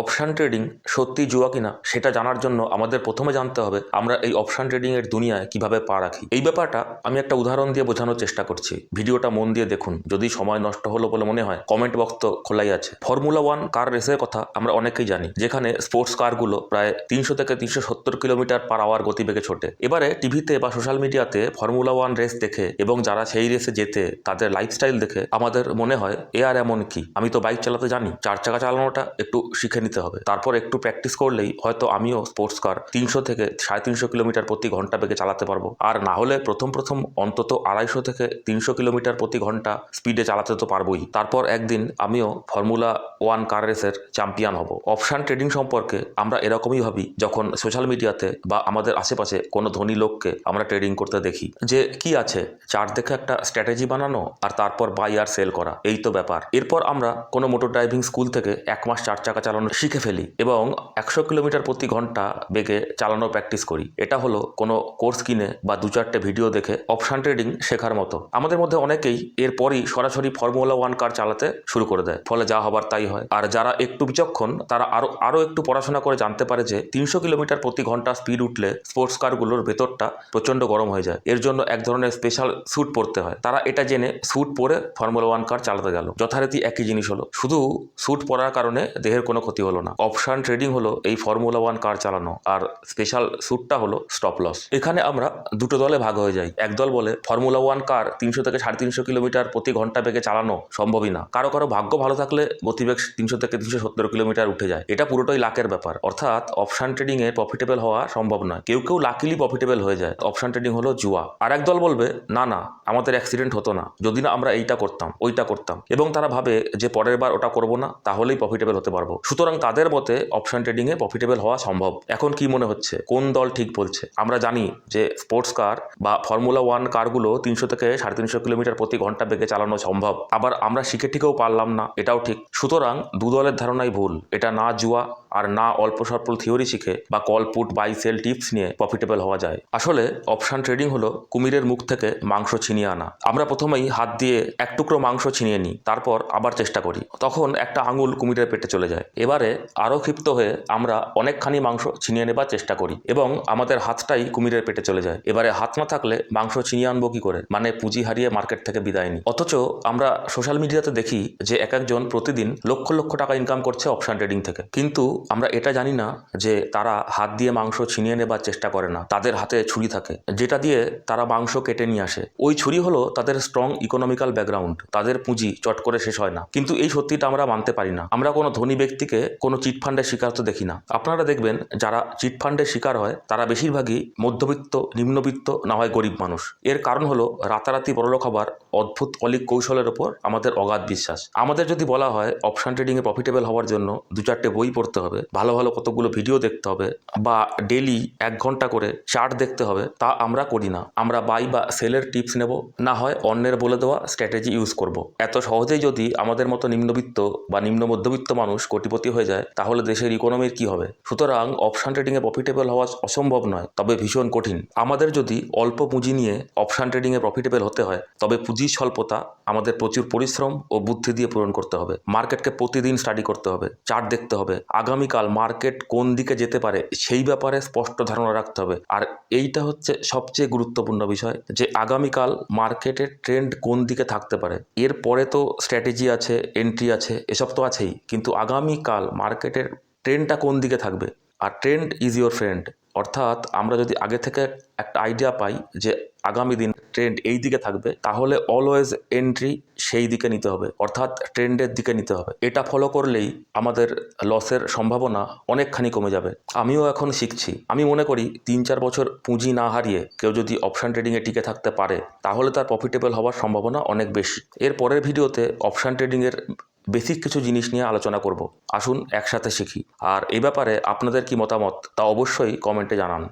Option trading সত্যি জুয়া কিনা সেটা জানার জন্য আমাদের প্রথমে জানতে হবে আমরা এই অপশান ট্রেডিং এর দুনিয়ায় কীভাবে পা রাখি। এই ব্যাপারটা আমি একটা উদাহরণ দিয়ে বোঝানোর চেষ্টা করছি। ভিডিওটা মন দিয়ে দেখুন, যদি সময় নষ্ট হলো বলে মনে হয় কমেন্ট বক্স তো খোলাই আছে। ফর্মুলা ওয়ান কার রেসের কথা আমরা অনেকেই জানি, যেখানে স্পোর্টস কারগুলো প্রায় তিনশো থেকে তিনশো সত্তর কিলোমিটার পার আওয়ার গতিবেগে ছোটে। এবারে টিভিতে বা সোশ্যাল মিডিয়াতে ফর্মুলা ওয়ান রেস দেখে এবং যারা সেই রেসে যেতে তাদের লাইফস্টাইল দেখে আমাদের মনে হয়, এ আর এমন কি? আমি তো বাইক চালাতে জানি, চার চাকা চালানোটা একটু শিখে নিতে হবে। তারপর একটু প্র্যাকটিস করলেই হয়তো আমিও স্পোর্টস কার তিনশো থেকে সাড়ে তিনশো কিলোমিটার প্রতি ঘণ্টা বেগে চালাতে পারব। আর না হলে প্রথম প্রথম অন্তত আড়াইশো থেকে তিনশো কিলোমিটার প্রতি ঘণ্টা স্পিডে চালাতে তো পারবোই। তারপর একদিন আমিও ফর্মুলা ওয়ান কার রেসের চ্যাম্পিয়ন হব। অপশান ট্রেডিং সম্পর্কে আমরা এরকমই ভাবি যখন সোশ্যাল মিডিয়াতে বা আমাদের আশেপাশে কোনো ধনী লোককে আমরা ট্রেডিং করতে দেখি যে, কি আছে? চার দেখে একটা স্ট্র্যাটেজি বানানো আর তারপর বাই আর সেল করা। এই তো ব্যাপার। এরপর আমরা কোনো মোটর ড্রাইভিং স্কুল থেকে এক মাস চার চাকা চালানো শিখে ফেলি এবং একশো কিলোমিটার প্রতি ঘণ্টা বেগে চালানো প্র্যাকটিস করি। এটা হলো কোনো কোর্স কিনে বা দু চারটে ভিডিও দেখে অপশান ট্রেডিং শেখার মতো। আমাদের মধ্যে অনেকেই এরপরই সরাসরি ফর্মুলা ওয়ান কার চালাতে শুরু করে দেয়। ফলে যা হবার তাই হয়। আর যারা একটু বিচক্ষণ, তারা আরও আরও একটু পড়াশোনা করে জানতে পারে যে তিনশো কিলোমিটার প্রতি ঘণ্টা স্পিড উঠলে স্পোর্টস কারগুলোর ভেতরটা প্রচণ্ড গরম হয়ে যায়। এর জন্য এক ধরনের স্পেশাল স্যুট পরতে হয়। তারা এটা জেনে স্যুট পরে ফর্মুলা ওয়ান কার চালাতে গেল। যথারীতি একই জিনিস হলো। শুধু স্যুট পরার কারণে দেহের কোনো ক্ষতি হলো না। অপশান ট্রেডিং হলো এই ফর্মুলা ওয়ান কার চালানো। আর স্পেশাল স্যুটটা হলো স্টপ লস এখানে আমরা দুটো দলে ভাগ হয়ে যাই। একদল বলে ফর্মুলা ওয়ান কার তিনশো থেকে সাড়ে তিনশো কিলোমিটার প্রতি ঘণ্টা বেগে চালানো সম্ভবই না। কারও কারও ভাগ্য ভালো থাকলে গতিবেগ তিনশো থেকে তিনশো সত্তর কিলোমিটার উঠে যায়। এটা পুরোটাই লাকের ব্যাপার। অর্থাৎ অপশান ট্রেডিং এ প্রফিটেবল হওয়া সম্ভব নয়। কেউ কেউ লাকিলি প্রফিটেবল হয়ে যায়। অপশান ট্রেডিং হলো জুয়া। আর এক দল বলবে, না না, আমাদের অ্যাক্সিডেন্ট হতো না। যদি না আমরা এইটা করতাম, ওইটা করতাম। এবং তারা ভাবে যে পরের বার ওটা করব না, তাহলেই প্রফিটেবল হতে পারব। সুতরাং তাদের মতে অপশান ট্রেডিং এ প্রফিটেবল হওয়া সম্ভব। এখন কি মনে হচ্ছে? কোন দল ঠিক বলছে? আমরা জানি যে স্পোর্টস কার বা ফর্মুলা ওয়ান কারগুলো তিনশো থেকে সাড়ে তিনশো কিলোমিটার প্রতি ঘণ্টা বেগে চালানো সম্ভব। আবার আমরা শিখে ঠিকেও পারলাম না, এটাও ঠিক। সুতরাং দু দলের ধারণাই ভুল। এটা না জুয়া আর না অল্প স্বল্প থিওরি শিখে বা call put, buy sell tips নিয়ে প্রফিটেবল হওয়া যায়। আসলে অপশান ট্রেডিং হলো কুমিরের মুখ থেকে মাংস ছিনিয়ে আনা। আমরা প্রথমেই হাত দিয়ে এক টুকরো মাংস ছিনিয়ে নিই, তারপর আবার চেষ্টা করি। তখন একটা আঙুল কুমিরের পেটে চলে যায়। এবারে আরও ক্ষিপ্ত হয়ে আমরা অনেকখানি মাংস ছিনিয়ে নেবার চেষ্টা করি এবং আমাদের হাতটাই কুমিরের পেটে চলে যায়। এবারে হাত না থাকলে মাংস ছিনিয়ে আনব কি করে? মানে পুঁজি হারিয়ে মার্কেট থেকে বিদায় নিই। অথচ আমরা সোশ্যাল মিডিয়াতে দেখি যে এক একজন প্রতিদিন লক্ষ লক্ষ লক্ষ টাকা ইনকাম করছে অপশান ট্রেডিং থেকে। কিন্তু আমরা এটা জানি না যে তারা হাত দিয়ে মাংস ছিনিয়ে নেবার চেষ্টা করে না। তাদের হাতে ছুরি থাকে। যেটা দিয়ে তারা মাংস কেটে নিয়ে আসে। ওই ছুরি হলো তাদের স্ট্রং ইকোনমিক্যাল ব্যাকগ্রাউন্ড তাদের পুঁজি চট করে শেষ হয় না। কিন্তু এই সত্যিটা আমরা মানতে পারি না। আমরা কোনো ধনী ব্যক্তিকে কোনো চিটফান্ডের শিকার তো দেখি না। আপনারা দেখবেন যারা চিটফান্ডের শিকার হয়, তারা বেশিরভাগই মধ্যবিত্ত, নিম্নবিত্ত না হয় গরিব মানুষ। এর কারণ হলো রাতারাতি বড়লোক হবার অদ্ভুত অলিক কৌশলের ওপর আমাদের অগাধ বিশ্বাস। আমাদের যদি বলা হয় অপশান ট্রেডিংয়ে প্রফিটেবল হওয়ার জন্য দু চারটে বই পড়তে হবে, ভালো ভালো কতগুলো ভিডিও দেখতে হবে বা ডেলি এক ঘণ্টা করে চার্ট দেখতে হবে, তা আমরা করি না। আমরা বাই বা সেলের টিপস নেব, না হয় অন্যের বলে দেওয়া স্ট্র্যাটেজি ইউজ করব। এত সহজেই যদি আমাদের মতো নিম্নবিত্ত বা নিম্ন মধ্যবিত্ত মানুষ কোটিপতি হয়ে যায়, তাহলে দেশের ইকোনমির কি হবে? সুতরাং অপশান ট্রেডিংয়ে প্রফিটেবল হওয়া অসম্ভব নয়, তবে ভীষণ কঠিন। আমাদের যদি অল্প পুঁজি নিয়ে অপশান ট্রেডিংয়ে প্রফিটেবল হতে হয়, তবে পুঁজির স্বল্পতা আমাদের প্রচুর পরিশ্রম ও বুদ্ধি দিয়ে পূরণ করতে হবে। মার্কেটকে প্রতিদিন স্টাডি করতে হবে চার্ট দেখতে হবে, আগামীকাল মার্কেট কোন দিকে যেতে পারে সেই ব্যাপারে স্পষ্ট ধারণা রাখতে হবে। আর এইটা হচ্ছে সবচেয়ে গুরুত্বপূর্ণ বিষয় যে আগামীকাল মার্কেটের ট্রেন্ড কোন দিকে থাকতে পারে। এর পরে তো স্ট্র্যাটেজি আছে এন্ট্রি আছে, এসব তো আছেই। কিন্তু আগামীকাল মার্কেটের ট্রেনটা কোন দিকে থাকবে? আর ট্রেন্ড ইজ ইউর ফ্রেন্ড অর্থাৎ আমরা যদি আগে থেকে একটা আইডিয়া পাই যে আগামী দিন ট্রেন্ড এই দিকে থাকবে, তাহলে অলওয়েজ এন্ট্রি সেই দিকে নিতে হবে। অর্থাৎ ট্রেন্ডের দিকে নিতে হবে। এটা ফলো করলেই আমাদের লসের সম্ভাবনা অনেকখানি কমে যাবে। আমিও এখন শিখছি। আমি মনে করি তিন চার বছর পুঁজি না হারিয়ে কেউ যদি অপশান ট্রেডিংয়ে টিকে থাকতে পারে, তাহলে তার প্রফিটেবল হওয়ার সম্ভাবনা অনেক বেশি। এর পরের ভিডিওতে অপশান ট্রেডিংয়ের বেসিক কিছু জিনিস নিয়ে আলোচনা করব। আসুন একসাথে শিখি। আর এই ব্যাপারে আপনাদের কি মতামত তা অবশ্যই কমেন্টে জানান।